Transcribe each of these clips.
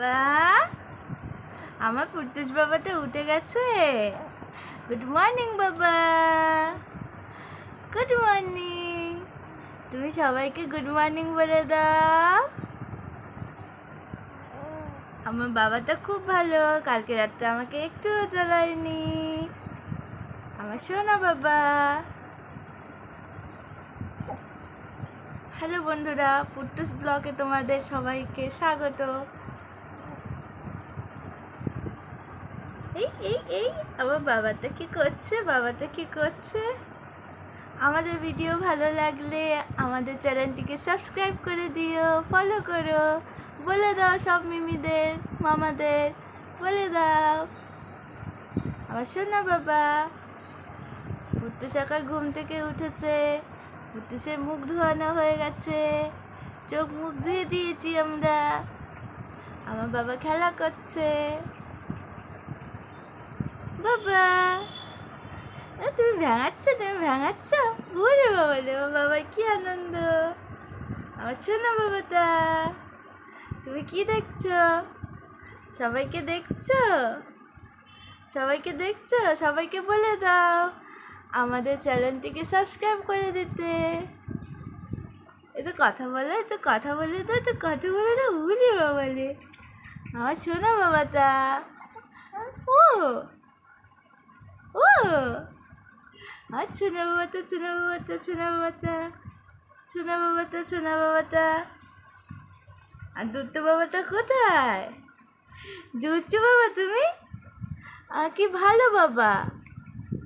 বাবা, আমার পুটুস বাবা তো উঠে গেছে। গুড মর্নিং বাবা। গুড মর্নিং তুমি সবাইকে গুড মর্নিং বলে দাও। আমার বাবা তো খুব ভালো, কালকে রাত্রে আমাকে একটুও জ্বালায়নি। আমার শোনা বাবা। হ্যালো বন্ধুরা পুট্টুস ব্লগে তোমাদের সবাইকে স্বাগত। এই এই এই, আমার বাবাটা কি করছে? বাবাটা কি করছে? আমাদের ভিডিও ভালো লাগলে আমাদের চ্যানেলটিকে সাবস্ক্রাইব করে দিও ফলো করো। বলে দাও সব মিমিদের, মামাদের। বলে দাও। আমার শোনা বাবা পুট্টু সকাল ঘুম থেকে উঠেছে পুটুসের মুখ ধোয়ানো হয়ে গেছে, চোখ মুখ ধুয়ে দিয়েছি আমরা। আমার বাবা খেলা করছে। বাবা। তুমি ভেঙাচ্ছ তুমি ভেঙাচ্ছ। ওরে বাবা, রে বাবার কি আনন্দ। আমার শোনা বাবাটা, তুমি কি দেখছ? সবাইকে দেখছ? সবাইকে দেখছ? সবাইকে বলে দাও আমাদের চ্যানেলটিকে সাবস্ক্রাইব করে দিতে। এ তো কথা বলে তো কথা বলে তো তো কথা বলে দাও। তো বাবা বাবালে আমার শোনা বাবাটা। ও আর শোনা বাবাটা শোনা বাবাটা শোনা বাবাটা শোনা বাবাটা শোনা বাবাটা আর দুটো বাবাটা কোথায় জুচ্চু বাবা তুমি আর কি ভালো বাবা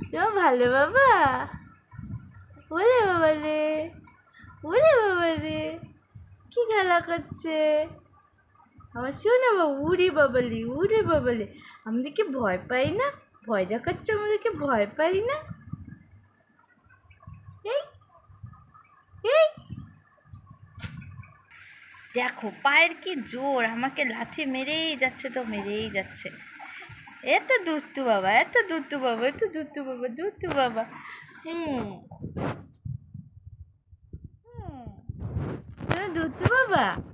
তোমার ভালো বাবা ওরে বাবা রে ওরে বাবা রে কি খেলা করছে আমার শোনো বাবা উড়ে বাবালি উড়ে বাবালি আমাদেরকে ভয় পাই না ভয় দেখাচ্ছে আমাদেরকে? ভয় পাই না? এই দেখো, পায়ের কি জোর? আমাকে লাথি মেরেই যাচ্ছে তো, মেরেই যাচ্ছে। এত দুষ্টু বাবা, এত দুষ্টু বাবা, এত দুষ্টু বাবা দুষ্টু বাবা। হুম। হুম। দুষ্টু বাবা?